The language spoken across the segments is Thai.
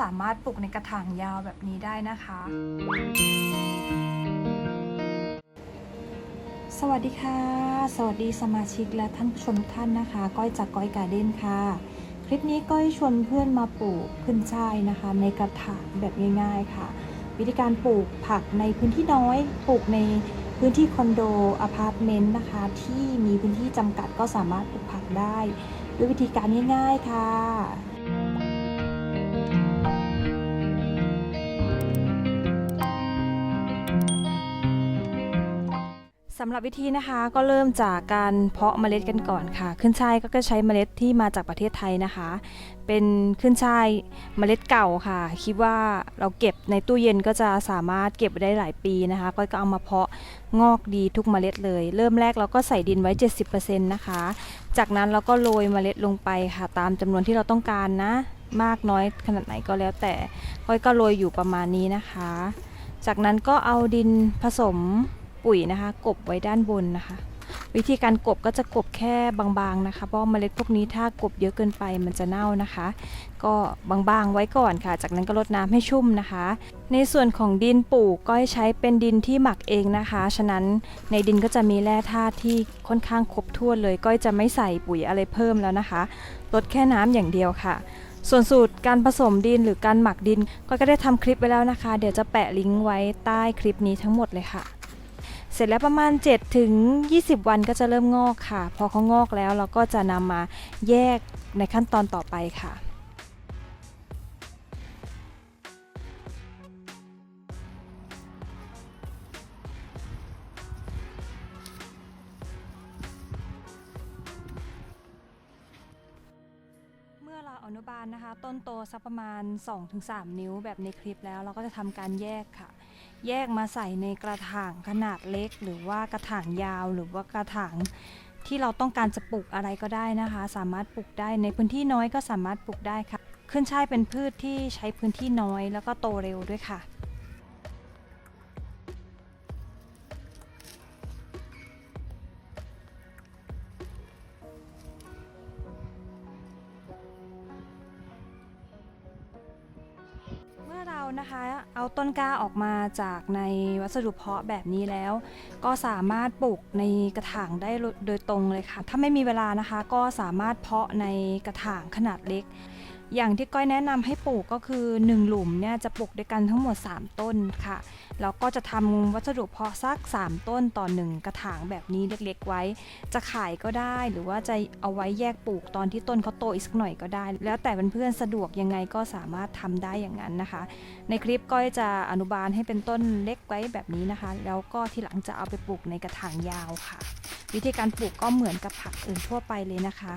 สามารถปลูกในกระถางยาวแบบนี้ได้นะคะ สวัสดีค่ะ สวัสดีสมาชิกและท่านผู้ชมทุกท่านนะคะ ก้อยจากก้อยการ์เด้นค่ะ คลิปนี้ก้อยชวนเพื่อนมาปลูกขึ้นช่ายนะคะ ในกระถางแบบง่าย ๆค่ะ วิธีการปลูกผักในพื้นที่น้อย ปลูกในพื้นที่คอนโดอพาร์ตเมนต์นะคะ ที่มีพื้นที่จำกัดก็สามารถปลูกผักได้ ด้วยวิธีการง่ายๆค่ะ สำหรับวิธีนะคะก็เริ่มจากการเพาะเมล็ดกันก่อนค่ะ ขึ้นช่ายก็ใช้เมล็ดที่มาจากประเทศไทยนะคะ เป็นขึ้นช่ายเมล็ดเก่าค่ะ คิดว่าเราเก็บในตู้เย็นก็จะสามารถเก็บได้หลายปีนะคะ ก็ก็เอามาเพาะงอกดีทุกเมล็ดเลย เริ่มแรกเราก็ใส่ดินไว้ 70%นะคะ จากนั้นเราก็โรยเมล็ดลงไปค่ะ ตามจำนวนที่เราต้องการนะ มากน้อยขนาดไหนก็แล้วแต่ก้อยก็โรยอยู่ประมาณนี้นะคะ จากนั้นก็เอาดินผสม ปุ๋ยนะคะ กบไว้ด้านบนนะคะ วิธีการกบก็จะกบแค่บางๆนะคะเพราะเมล็ดพวกนี้ถ้ากบเยอะเกินไปมันจะเน่านะคะ ก็บางๆไว้ก่อนค่ะ จากนั้นก็รดน้ำให้ชุ่มนะคะ ในส่วนของดินปลูกก็ให้ใช้เป็นดินที่หมักเองนะคะ ฉะนั้นในดินก็จะมีแร่ธาตุที่ค่อนข้างครบถ้วนเลย ก็จะไม่ใส่ปุ๋ยอะไรเพิ่มแล้วนะคะลดแค่น้ำอย่างเดียวค่ะส่วนสูตรการผสมดินหรือการหมักดินก็ก็ได้ทำคลิปไว้แล้วนะคะ เดี๋ยวจะแปะลิงก์ไว้ใต้คลิปนี้ทั้งหมดเลยค่ะ เสร็จแล้วประมาณ 7 ถึง 20 วันก็จะเริ่มงอกค่ะ พอเขางอกแล้วเราก็จะนำมาแยกในขั้นตอนต่อไปค่ะ อนุบาลนะคะ ต้นโตสักประมาณ 2-3 นิ้วแบบในคลิปแล้ว เราก็จะทำการแยกค่ะ แยกมาใส่ในกระถางขนาดเล็ก หรือว่ากระถางยาวหรือว่ากระถางที่เราต้องการจะปลูกอะไรก็ได้นะคะ สามารถปลูกได้ในพื้นที่น้อยก็สามารถปลูกได้ค่ะ ขึ้นช่ายเป็นพืชที่ใช้พื้นที่น้อยแล้วก็โตเร็วด้วยค่ะ นะคะ เอาต้นกล้าออกมาจากในวัสดุเพาะแบบนี้แล้ว ก็สามารถปลูกในกระถางได้โดยตรงเลยค่ะ ถ้าไม่มีเวลานะคะ ก็สามารถเพาะในกระถางขนาดเล็ก อย่างที่ก้อยแนะนำให้ปลูกก็คือ 1 หลุมเนี่ยจะปลูกด้วยกันทั้งหมด 3 ต้นค่ะ แล้วก็จะทำวัสดุเพาะสัก 3 ต้นต่อ 1 กระถางแบบนี้เล็กๆไว้ จะขายก็ได้หรือว่าจะเอาไว้แยกปลูกตอนที่ต้นเขาโตอีกสักหน่อยก็ได้ แล้วแต่เพื่อนๆสะดวกยังไงก็สามารถทำได้อย่างนั้นนะคะ ในคลิปก้อยจะอนุบาลให้เป็นต้นเล็กไว้แบบนี้นะคะ แล้วก็ทีหลังจะเอาไปปลูกในกระถางยาวค่ะ วิธีการปลูกก็เหมือนกับผักอื่นทั่วไปเลยนะคะ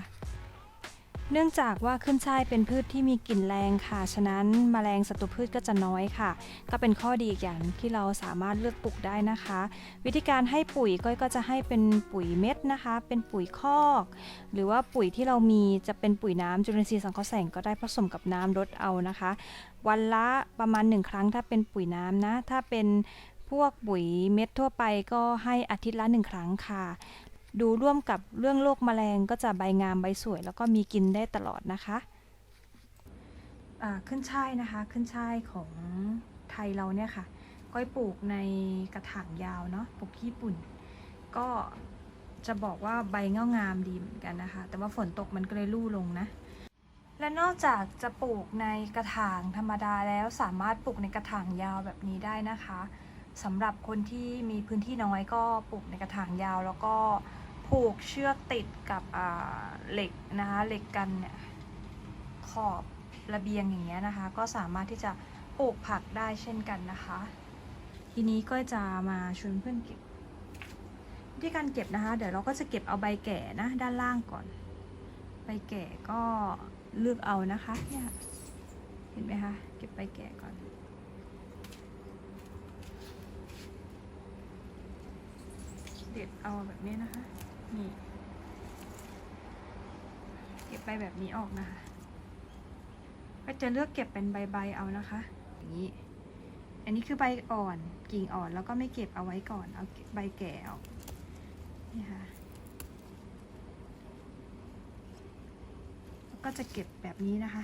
เนื่องจากว่าขึ้นช่ายเป็นพืชที่มีกลิ่นแรงค่ะ ฉะนั้นมแมลงศัตรูพืชก็จะน้อยค่ะ ก็เป็นข้อดีอีกอย่างที่เราสามารถเลือกปลูกได้นะคะ วิธีการให้ปุ๋ยก้อยก็จะให้เป็นปุ๋ยเม็ดนะคะ เป็นปุ๋ยคอก หรือว่าปุ๋ยที่เรามีจะเป็นปุ๋ยน้ำจุลินทรีย์สังเคราะห์แสงก็ได้ผสมกับน้ำรดเอานะคะ วันละประมาณ 1 ครั้งถ้าเป็นปุ๋ยน้ำนะ ถ้าเป็นพวกปุ๋ยเม็ดทั่วไปก็ให้อาทิตย์ละ1ครั้งค่ะ ดูร่วมกับเรื่องโรคแมลงก็จะใบงามใบสวย แล้วก็มีกินได้ตลอดนะคะขึ้นช่ายนะคะ ขึ้นช่ายของไทยเราเนี่ยค่ะ ก้อยปลูกในกระถางยาวเนาะปลูกที่ญี่ปุ่น ก็จะบอกว่าใบเงางามดีเหมือนกันนะคะ แต่ว่าฝนตกมันก็เลยลู่ลงนะ และนอกจากจะปลูกในกระถางธรรมดาแล้วสามารถปลูกในกระถางยาวแบบนี้ได้นะคะสำหรับคนที่มีพื้นที่น้อยก็ปลูกในกระถางยาวแล้วก็ ผูกเชือกติดกับเหล็กนะคะเหล็กกันเนี่ยขอบระเบียงอย่างเงี้ยนะคะ ก็สามารถที่จะปลูกผักได้เช่นกันนะคะ ทีนี้ก็จะมาชวนเพื่อนเก็บวิธีการเก็บนะคะ เดี๋ยวเราก็จะเก็บเอาใบแก่นะด้านล่างก่อน ใบแก่ก็เลือกเอานะคะเนี่ยเห็นไหมคะเก็บใบแก่ก่อนเด็ดเอาแบบนี้นะคะ นี่เก็บใบแบบนี้ออกนะคะ ก็จะเลือกเก็บเป็นใบๆเอานะคะอย่างนี้ อันนี้คือใบอ่อนกิ่งอ่อนแล้วก็ไม่เก็บเอาไว้ก่อนเอาใบแก่ออกนี่ค่ะแล้วก็จะเก็บแบบนี้นะคะ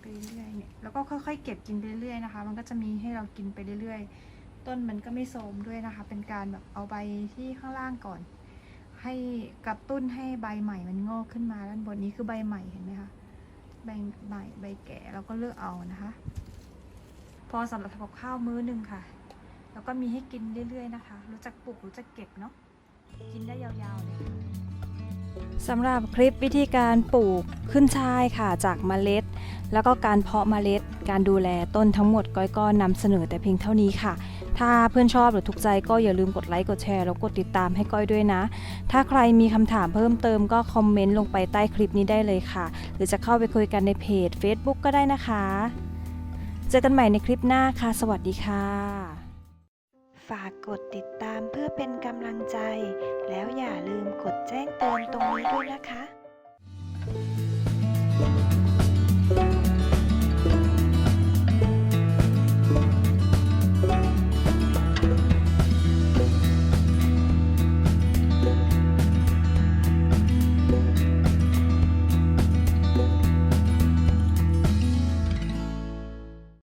ไปเรื่อยๆเนี่ยแล้วก็ค่อยๆเก็บกินไปเรื่อยๆนะคะ มันก็จะมีให้เรากินไปเรื่อยๆ ต้นมันก็ไม่โทมด้วยนะคะ เป็นการแบบเอาใบที่ข้างล่างก่อน ให้กระตุ้นให้ใบใหม่มันงอกขึ้นมาด้านบนนี้คือใบใหม่เห็นไหมคะใบใหม่ใบแก่เราก็เลือกเอานะคะ พอสำหรับทำกับข้าวมื้อหนึ่งค่ะ แล้วก็มีให้กินเรื่อยๆนะคะ รู้จักปลูกรู้จักเก็บเนาะกินได้ยาวๆเลยค่ะ สำหรับคลิปวิธีการปลูกขึ้นช่ายค่ะจากเมล็ด แล้วก็การเพาะเมล็ด การดูแลต้นทั้งหมดก้อยก็นำเสนอแต่เพียงเท่านี้ค่ะ ถ้าเพื่อนชอบหรือถูกใจก็อย่าลืมกดไลค์กดแชร์แล้วกดติดตามให้ก้อยด้วยนะ ถ้าใครมีคำถามเพิ่มเติมก็คอมเมนต์ลงไปใต้คลิปนี้ได้เลยค่ะ หรือจะเข้าไปคุยกันในเพจ Facebook ก็ได้นะคะ เจอกันใหม่ในคลิปหน้าค่ะ สวัสดีค่ะ ฝากกดติดตามเพื่อเป็นกำลังใจ แล้วอย่า กดแจ้งเตือนตรงนี้ด้วยนะคะ